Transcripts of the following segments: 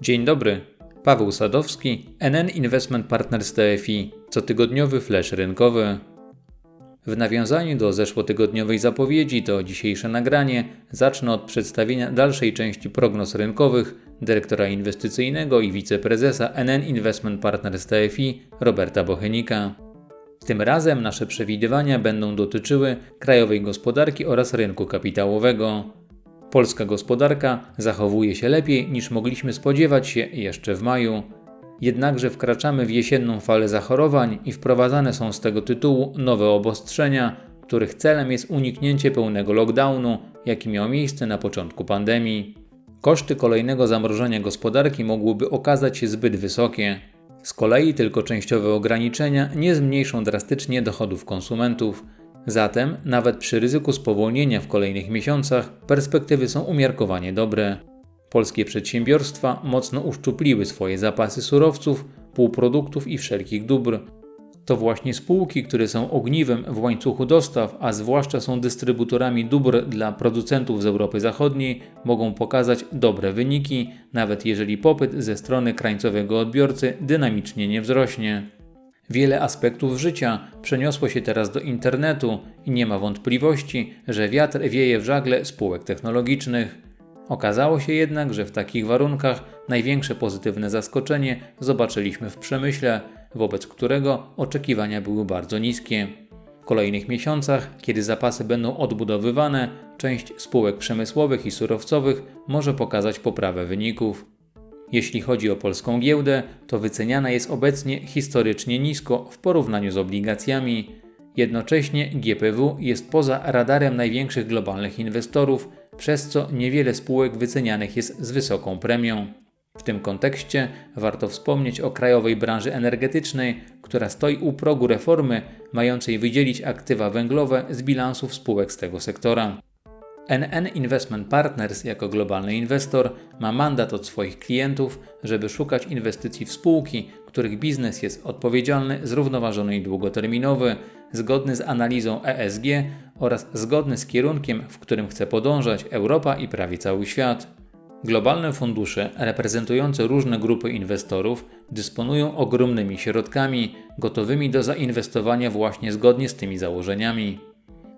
Dzień dobry. Paweł Sadowski, NN Investment Partners TFI, cotygodniowy flash rynkowy. W nawiązaniu do zeszłotygodniowej zapowiedzi to dzisiejsze nagranie zacznę od przedstawienia dalszej części prognoz rynkowych dyrektora inwestycyjnego i wiceprezesa NN Investment Partners TFI Roberta Bochenika. Tym razem nasze przewidywania będą dotyczyły krajowej gospodarki oraz rynku kapitałowego. Polska gospodarka zachowuje się lepiej niż mogliśmy spodziewać się jeszcze w maju. Jednakże wkraczamy w jesienną falę zachorowań i wprowadzane są z tego tytułu nowe obostrzenia, których celem jest uniknięcie pełnego lockdownu, jaki miał miejsce na początku pandemii. Koszty kolejnego zamrożenia gospodarki mogłyby okazać się zbyt wysokie. Z kolei tylko częściowe ograniczenia nie zmniejszą drastycznie dochodów konsumentów. Zatem, nawet przy ryzyku spowolnienia w kolejnych miesiącach, perspektywy są umiarkowanie dobre. Polskie przedsiębiorstwa mocno uszczupliły swoje zapasy surowców, półproduktów i wszelkich dóbr. To właśnie spółki, które są ogniwem w łańcuchu dostaw, a zwłaszcza są dystrybutorami dóbr dla producentów z Europy Zachodniej, mogą pokazać dobre wyniki, nawet jeżeli popyt ze strony krańcowego odbiorcy dynamicznie nie wzrośnie. Wiele aspektów życia przeniosło się teraz do internetu i nie ma wątpliwości, że wiatr wieje w żagle spółek technologicznych. Okazało się jednak, że w takich warunkach największe pozytywne zaskoczenie zobaczyliśmy w przemyśle, wobec którego oczekiwania były bardzo niskie. W kolejnych miesiącach, kiedy zapasy będą odbudowywane, część spółek przemysłowych i surowcowych może pokazać poprawę wyników. Jeśli chodzi o polską giełdę, to wyceniana jest obecnie historycznie nisko w porównaniu z obligacjami. Jednocześnie GPW jest poza radarem największych globalnych inwestorów, przez co niewiele spółek wycenianych jest z wysoką premią. W tym kontekście warto wspomnieć o krajowej branży energetycznej, która stoi u progu reformy mającej wydzielić aktywa węglowe z bilansów spółek z tego sektora. NN Investment Partners jako globalny inwestor ma mandat od swoich klientów, żeby szukać inwestycji w spółki, których biznes jest odpowiedzialny, zrównoważony i długoterminowy, zgodny z analizą ESG oraz zgodny z kierunkiem, w którym chce podążać Europa i prawie cały świat. Globalne fundusze reprezentujące różne grupy inwestorów dysponują ogromnymi środkami, gotowymi do zainwestowania właśnie zgodnie z tymi założeniami.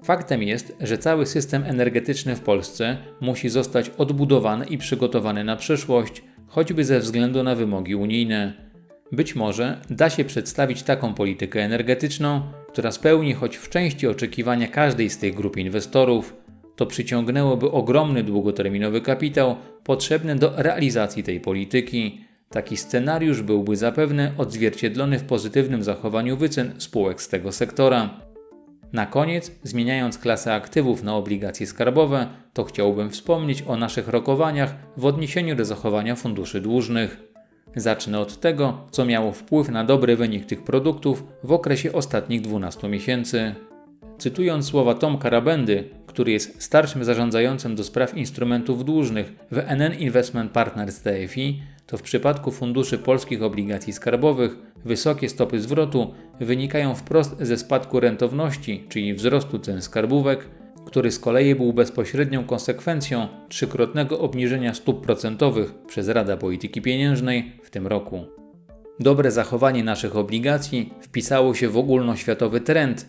Faktem jest, że cały system energetyczny w Polsce musi zostać odbudowany i przygotowany na przyszłość, choćby ze względu na wymogi unijne. Być może da się przedstawić taką politykę energetyczną, która spełni choć w części oczekiwania każdej z tych grup inwestorów. To przyciągnęłoby ogromny długoterminowy kapitał potrzebny do realizacji tej polityki. Taki scenariusz byłby zapewne odzwierciedlony w pozytywnym zachowaniu wycen spółek z tego sektora. Na koniec, zmieniając klasę aktywów na obligacje skarbowe, to chciałbym wspomnieć o naszych rokowaniach w odniesieniu do zachowania funduszy dłużnych. Zacznę od tego, co miało wpływ na dobry wynik tych produktów w okresie ostatnich 12 miesięcy. Cytując słowa Tomka Rabendy, który jest starszym zarządzającym do spraw instrumentów dłużnych w NN Investment Partners TFI, to w przypadku funduszy polskich obligacji skarbowych wysokie stopy zwrotu wynikają wprost ze spadku rentowności, czyli wzrostu cen skarbówek, który z kolei był bezpośrednią konsekwencją trzykrotnego obniżenia stóp procentowych przez Rada Polityki Pieniężnej w tym roku. Dobre zachowanie naszych obligacji wpisało się w ogólnoświatowy trend.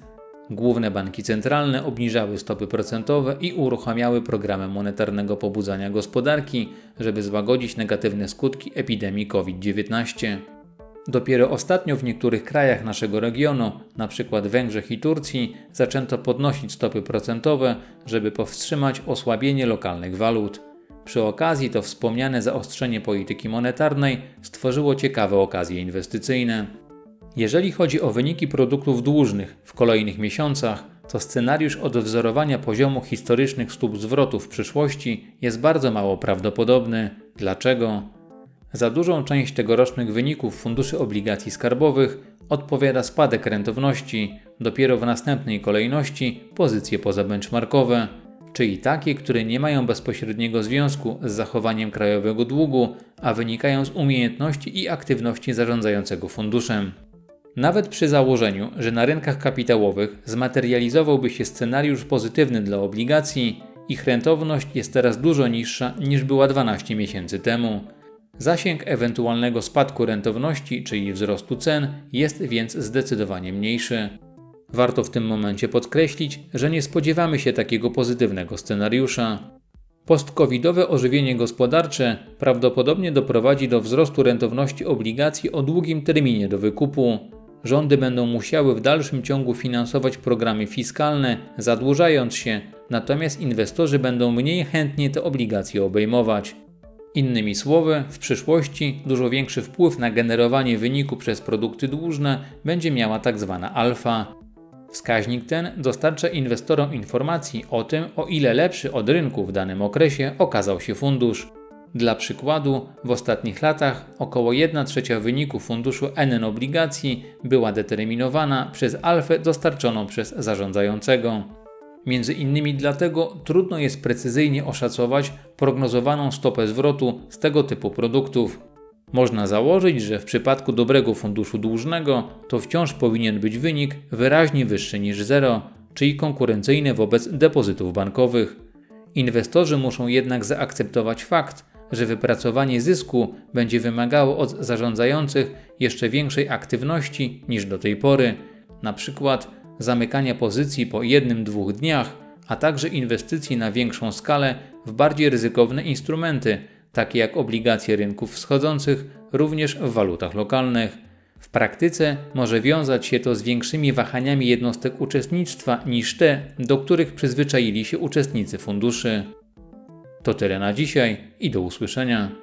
Główne banki centralne obniżały stopy procentowe i uruchamiały programy monetarnego pobudzania gospodarki, żeby złagodzić negatywne skutki epidemii COVID-19. Dopiero ostatnio w niektórych krajach naszego regionu, np. Węgrzech i Turcji, zaczęto podnosić stopy procentowe, żeby powstrzymać osłabienie lokalnych walut. Przy okazji to wspomniane zaostrzenie polityki monetarnej stworzyło ciekawe okazje inwestycyjne. Jeżeli chodzi o wyniki produktów dłużnych w kolejnych miesiącach, to scenariusz odwzorowania poziomu historycznych stóp zwrotu w przyszłości jest bardzo mało prawdopodobny. Dlaczego? Za dużą część tegorocznych wyników funduszy obligacji skarbowych odpowiada spadek rentowności, dopiero w następnej kolejności pozycje pozabenchmarkowe, czyli takie, które nie mają bezpośredniego związku z zachowaniem krajowego długu, a wynikają z umiejętności i aktywności zarządzającego funduszem. Nawet przy założeniu, że na rynkach kapitałowych zmaterializowałby się scenariusz pozytywny dla obligacji, ich rentowność jest teraz dużo niższa niż była 12 miesięcy temu. Zasięg ewentualnego spadku rentowności, czyli wzrostu cen, jest więc zdecydowanie mniejszy. Warto w tym momencie podkreślić, że nie spodziewamy się takiego pozytywnego scenariusza. Post-covidowe ożywienie gospodarcze prawdopodobnie doprowadzi do wzrostu rentowności obligacji o długim terminie do wykupu. Rządy będą musiały w dalszym ciągu finansować programy fiskalne, zadłużając się, natomiast inwestorzy będą mniej chętnie te obligacje obejmować. Innymi słowy, w przyszłości dużo większy wpływ na generowanie wyniku przez produkty dłużne będzie miała tzw. alfa. Wskaźnik ten dostarcza inwestorom informacji o tym, o ile lepszy od rynku w danym okresie okazał się fundusz. Dla przykładu, w ostatnich latach około 1 trzecia wyniku funduszu NN obligacji była determinowana przez alfę dostarczoną przez zarządzającego. Między innymi dlatego trudno jest precyzyjnie oszacować prognozowaną stopę zwrotu z tego typu produktów. Można założyć, że w przypadku dobrego funduszu dłużnego to wciąż powinien być wynik wyraźnie wyższy niż zero, czyli konkurencyjny wobec depozytów bankowych. Inwestorzy muszą jednak zaakceptować fakt, że wypracowanie zysku będzie wymagało od zarządzających jeszcze większej aktywności niż do tej pory, na przykład zamykania pozycji po jednym, dwóch dniach, a także inwestycji na większą skalę w bardziej ryzykowne instrumenty, takie jak obligacje rynków wschodzących, również w walutach lokalnych. W praktyce może wiązać się to z większymi wahaniami jednostek uczestnictwa niż te, do których przyzwyczaili się uczestnicy funduszy. To tyle na dzisiaj i do usłyszenia.